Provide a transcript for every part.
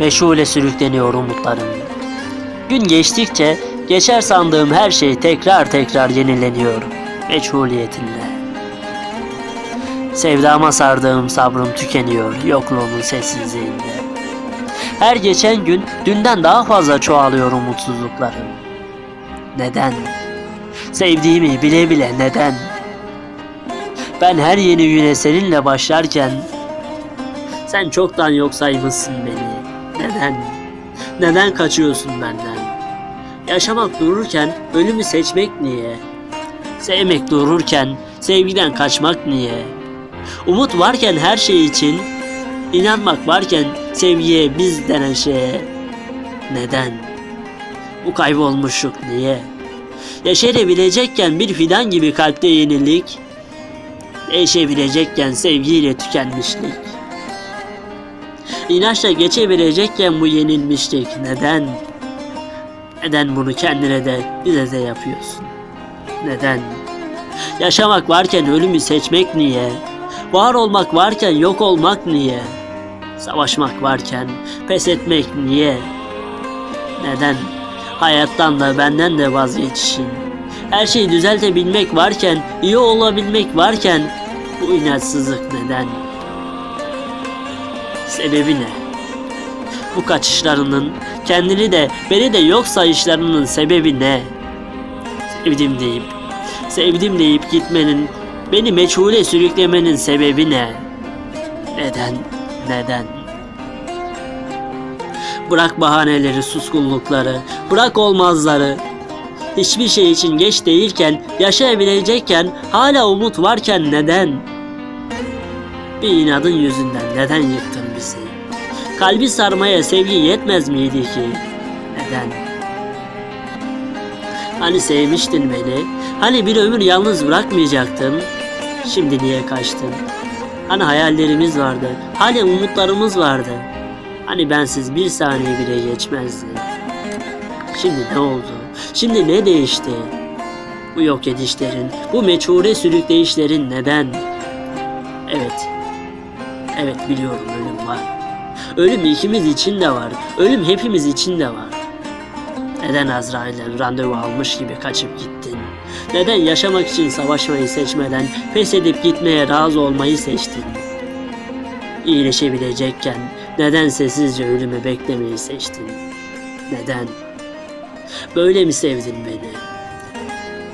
Meşhule sürükleniyor umutlarım. Gün geçtikçe geçer sandığım her şey tekrar tekrar yenileniyor meçhuliyetinle. Sevdama sardığım sabrım tükeniyor yokluğunun sessizliğinde. Her geçen gün dünden daha fazla çoğalıyor umutsuzluklarım. Neden? Sevdiğimi bile bile neden? Ben her yeni güne seninle başlarken sen çoktan yok saymışsın beni. Neden? Neden kaçıyorsun benden? Yaşamak dururken ölümü seçmek niye? Sevmek dururken sevgiden kaçmak niye? Umut varken her şey için, inanmak varken sevgiye biz denen şeye neden? Bu kaybolmuşluk niye? Yaşayabilecekken bir fidan gibi kalpte yenilik, değişebilecekken sevgiyle tükenmişlik. İnançla geçebilecekken bu yenilmişlik neden? Neden bunu kendine de bize de yapıyorsun? Neden? Yaşamak varken ölümü seçmek niye? Var olmak varken yok olmak niye? Savaşmak varken pes etmek niye? Neden? Hayattan da benden de vazgeçişin. Her şeyi düzeltebilmek varken, iyi olabilmek varken bu inatsızlık neden? Sebebi ne? Bu kaçışlarının, kendini de beni de yok sayışlarının sebebi ne? Sevdim deyip, sevdim deyip gitmenin, beni meçhule sürüklemenin sebebi ne? Neden? Neden? Bırak bahaneleri, suskunlukları, bırak olmazları. Hiçbir şey için geç değilken, yaşayabilecekken, hala umut varken neden? Bir inadın yüzünden neden yıktın? Kalbi sarmaya sevgi yetmez miydi ki? Neden? Hani sevmiştin beni? Hani bir ömür yalnız bırakmayacaktın? Şimdi niye kaçtın? Hani hayallerimiz vardı? Hani umutlarımız vardı? Hani bensiz bir saniye bile geçmezdi? Şimdi ne oldu? Şimdi ne değişti? Bu yok edişlerin, bu meçhure sürükleyişlerin neden? Evet, evet biliyorum ölüm var. Ölüm ikimiz için de var. Ölüm hepimiz için de var. Neden Azrail'den randevu almış gibi kaçıp gittin? Neden yaşamak için savaşmayı seçmeden pes edip gitmeye razı olmayı seçtin? İyileşebilecekken neden sessizce ölümü beklemeyi seçtin? Neden? Böyle mi sevdin beni?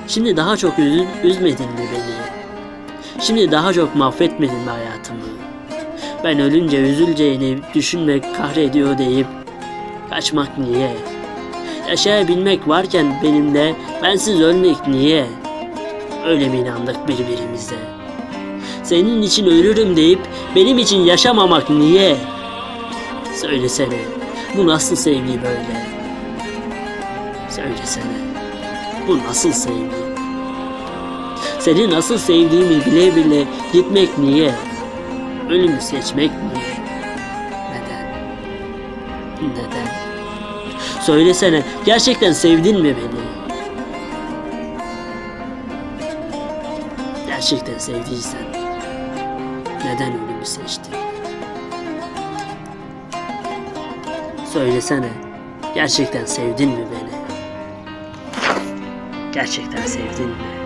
Şimdi daha çok üzün, üzmedin mi beni? Şimdi daha çok mahvetmedin mi hayatımı? Ben ölünce üzüleceğini düşünmek kahrediyor deyip kaçmak niye? Yaşayabilmek varken benimle bensiz ölmek niye? Öyle mi inandık birbirimize? Senin için ölürüm deyip benim için yaşamamak niye? Söylesene bu nasıl sevgi böyle? Söylesene bu nasıl sevgi? Seni nasıl sevdiğimi bile bile gitmek niye? Ölümü seçmek niye? Neden? Neden? Söylesene gerçekten sevdin mi beni? Gerçekten sevdiysen neden ölümü seçtin? Söylesene gerçekten sevdin mi beni? Gerçekten sevdin mi?